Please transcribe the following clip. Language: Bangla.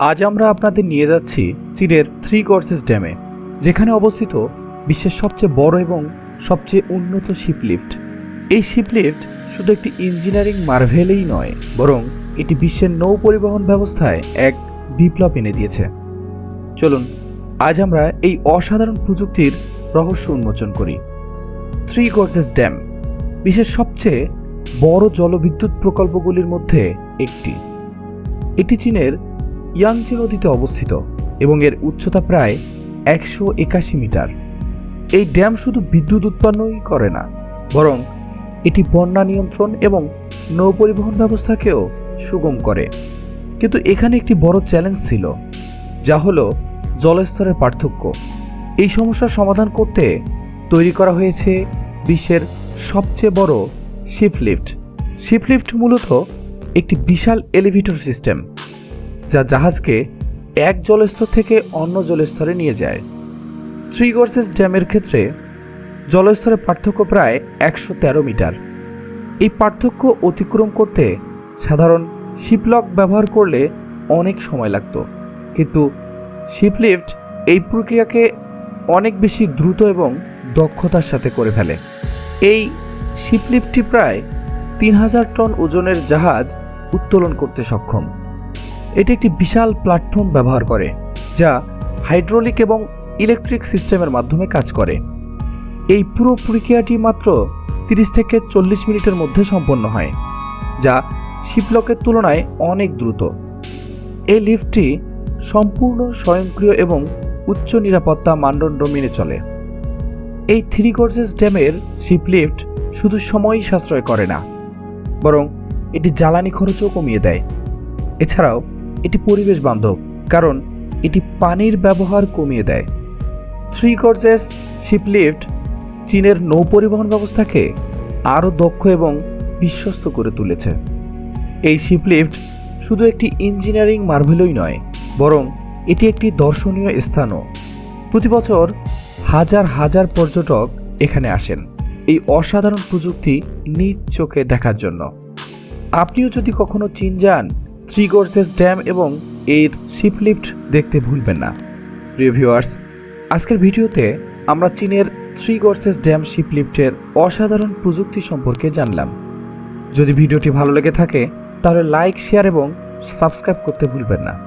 আজ আমরা আপনাদের নিয়ে যাচ্ছি চীনের থ্রি কোর্সেস ড্যামে যেখানে অবস্থিত বিশ্বের সবচেয়ে বড় এবং সবচেয়ে উন্নত শিপ লিফট এই শিপ লিফট শুধু একটি ইঞ্জিনিয়ারিং মার্ভেলেই নয়, বরং এটি বিশ্বের নৌ পরিবহন ব্যবস্থায় এক বিপ্লব এনে দিয়েছে। চলুন, আজ আমরা এই অসাধারণ প্রযুক্তির রহস্য উন্মোচন করি। থ্রি কোর্সেস ড্যাম বিশ্বের সবচেয়ে বড় জলবিদ্যুৎ প্রকল্পগুলির মধ্যে একটি। এটি চীনের ইয়াংচি নদীতে অবস্থিত এবং এর উচ্চতা প্রায় একশো একাশি মিটার। এই ড্যাম শুধু বিদ্যুৎ উৎপন্নই করে না, বরং এটি বন্যা নিয়ন্ত্রণ এবং নৌপরিবহন ব্যবস্থাকেও সুগম করে। কিন্তু এখানে একটি বড় চ্যালেঞ্জ ছিল, যা হলো জলস্তরের পার্থক্য। এই সমস্যার সমাধান করতে তৈরি করা হয়েছে বিশ্বের সবচেয়ে বড় শিপলিফট। শিপলিফট মূলত একটি বিশাল এলিভেটর সিস্টেম। যা জাহাজকে এক জলস্তর থেকে অন্য জলস্তরে নিয়ে যায়। থ্রি গর্সেস ড্যামের ক্ষেত্রে জলস্তরের পার্থক্য প্রায় একশো তেরো মিটার। এই পার্থক্য অতিক্রম করতে সাধারণ শিপলক ব্যবহার করলে অনেক সময় লাগতো। কিন্তু শিপলিফট এই প্রক্রিয়াকে অনেক বেশি দ্রুত এবং দক্ষতার সাথে করে ফেলে। এই শিপলিফটটি প্রায় তিন হাজার টন ওজনের জাহাজ উত্তোলন করতে সক্ষম। এটি একটি বিশাল প্ল্যাটফর্ম ব্যবহার করে, যা হাইড্রোলিক এবং ইলেকট্রিক সিস্টেমের মাধ্যমে কাজ করে। এই পুরো প্রক্রিয়াটি মাত্র তিরিশ থেকে চল্লিশ মিনিটের মধ্যে সম্পন্ন হয়, যা শিপলকের তুলনায় অনেক দ্রুত। এই লিফটটি সম্পূর্ণ স্বয়ংক্রিয় এবং উচ্চ নিরাপত্তা মানদণ্ড মেনে চলে। এই থ্রি গর্জেস ড্যামের শিপলিফট শুধু সময়ই সাশ্রয় করে না, বরং এটি জ্বালানি খরচও কমিয়ে দেয়। এছাড়াও এটি পরিবেশ বান্ধব, কারণ এটি পানির ব্যবহার কমিয়ে দেয়। থ্রি গর্জেস শিপলিফট চীনের নৌ পরিবহন ব্যবস্থাকে আরও দক্ষ এবং বিশ্বস্ত করে তুলেছে। এই শিপলিফট শুধু একটি ইঞ্জিনিয়ারিং মার্ভেলই নয়, বরং এটি একটি দর্শনীয় স্থানও। প্রতি বছর হাজার হাজার পর্যটক এখানে আসেন। এই অসাধারণ প্রযুক্তি নিজ চোখে দেখার জন্য। আপনিও যদি কখনো চীন যান থ্রি কোর্সেস ড্যাম এবং এর শিপলিফ্ট দেখতে ভুলবেন না। প্রিয় ভিউয়ার্স আজকের ভিডিওতে আমরা চীনের থ্রি কোর্সেস ড্যাম শিপলিফ্টের অসাধারণ প্রযুক্তি সম্পর্কে জানলাম। যদি ভিডিওটি ভালো লেগে থাকে, তাহলে লাইক শেয়ার এবং সাবস্ক্রাইব করতে ভুলবেন না।